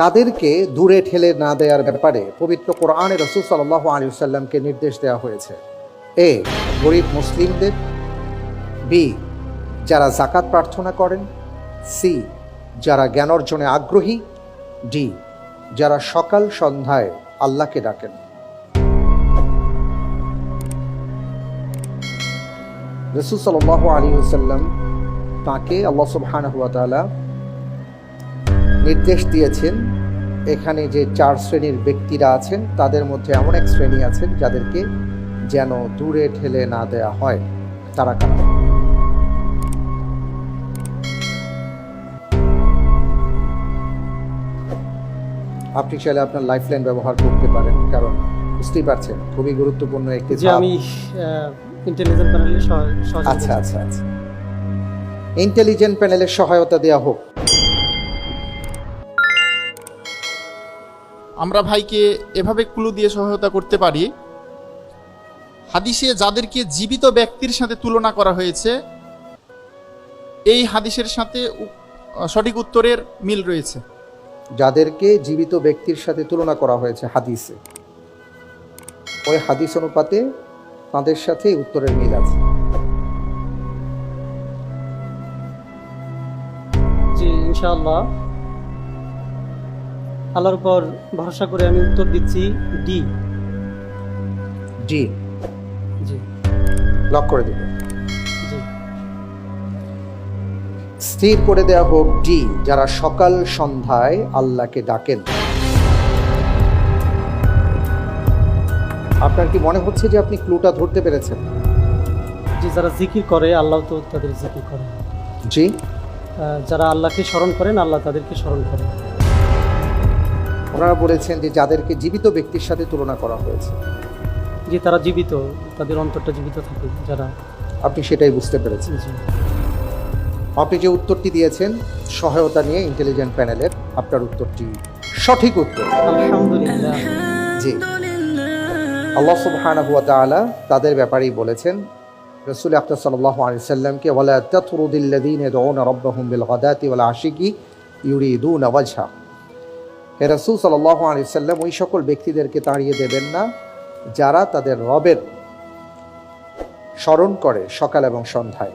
কাদেরকে দূরে ঠেলে না দেওয়ার ব্যাপারে পবিত্র কোরআনে রসুল সাল্লাহ আলী সাল্লামকে নির্দেশ দেওয়া হয়েছে। এ, গরিব মুসলিমদের। বি, যারা জাকাত প্রার্থনা করেন। সি, যারা জ্ঞান অর্জনে আগ্রহী। ডি, যারা সকাল সন্ধ্যায় আল্লাহকে ডাকেন। রসুল সাল্লাহ আলী তাকে আল্লাহ সুবহানাহু ওয়া তাআলা নির্দেশ দিয়েছেন। এখানে যে চার শ্রেণির ব্যক্তিরা আছেন তাদের মধ্যে এমন এক শ্রেণি আছেন যাদেরকে যেন দূরে ঠেলে না দেয়া হয়। তারা আপনি চাইলে আপনার লাইফ লাইন ব্যবহার করতে পারেন কারণ বুঝতেই পারছেন খুবই গুরুত্বপূর্ণ একটি। আমি ইন্টেলিজেন্ট প্যানেলে আচ্ছা আচ্ছা আচ্ছা। ইন্টেলিজেন্ট প্যানেলের সহায়তা দেওয়া হোক। আমরা ভাইকে এভাবে ক্লু দিয়ে সহায়তা করতে পারি। হাদিসে যাদেরকে জীবিত ব্যক্তির সাথে তুলনা করা হয়েছে এই হাদিসের সাথে সঠিক উত্তরের মিল রয়েছে। যাদেরকে জীবিত ব্যক্তির সাথে তুলনা করা হয়েছে হাদিসে। ওই হাদিস অনুপাতে তাদের সাথে উত্তরের মিল আছে। জি ইনশাআল্লাহ। আল্লাহর উপর ভরসা করে আমি উত্তর দিচ্ছি ডি। জি জি। লক করে দেব জি। স্থির করে দেওয়া হোক ডি যারা সকাল সন্ধ্যায় আল্লাহকে ডাকেন। আপনার কি মনে হচ্ছে যে আপনি ক্লুটা ধরতে পেরেছেন? জি যারা জিকির করে আল্লাহ তো তাদের জিকির করে। জি। যারা আল্লাহকে স্মরণ করেন আল্লাহ তাদেরকে স্মরণ করেন। ওনারা বলেছেন যে যাদেরকে জীবিত ব্যক্তির সাথে তুলনা করা হয়েছে। যে তারা জীবিত তাদের অন্তরটা জীবিত থাকে যারা। আপনি সেটাই বুঝতে পেরেছেন। আপনি যে উত্তরটি দিয়েছেন সহায়তা নিয়ে ইন্টেলিজেন্ট প্যানেলের আপনার উত্তরটি সঠিক উত্তর। আলহামদুলিল্লাহ। জি। আল্লাহ সুবহানাহু ওয়া তাআলা তাদের ব্যাপারেই বলেছেন রাসূল আকরাম সাল্লাল্লাহু আলাইহি সাল্লামকে ওয়ালা তাতরুদিল্লাযীনা ইয়াদউনা রাব্বাহুম বিল গাদাতি ওয়াল আশিকি ইউরিদুনা ওয়াজহা। রাসূল সাল্লাহ আলাইহি সাল্লাম ওই সকল ব্যক্তিদেরকে তাড়িয়ে দেবেন না, যারা তাদের রবের স্মরণ করে সকাল এবং সন্ধ্যায়।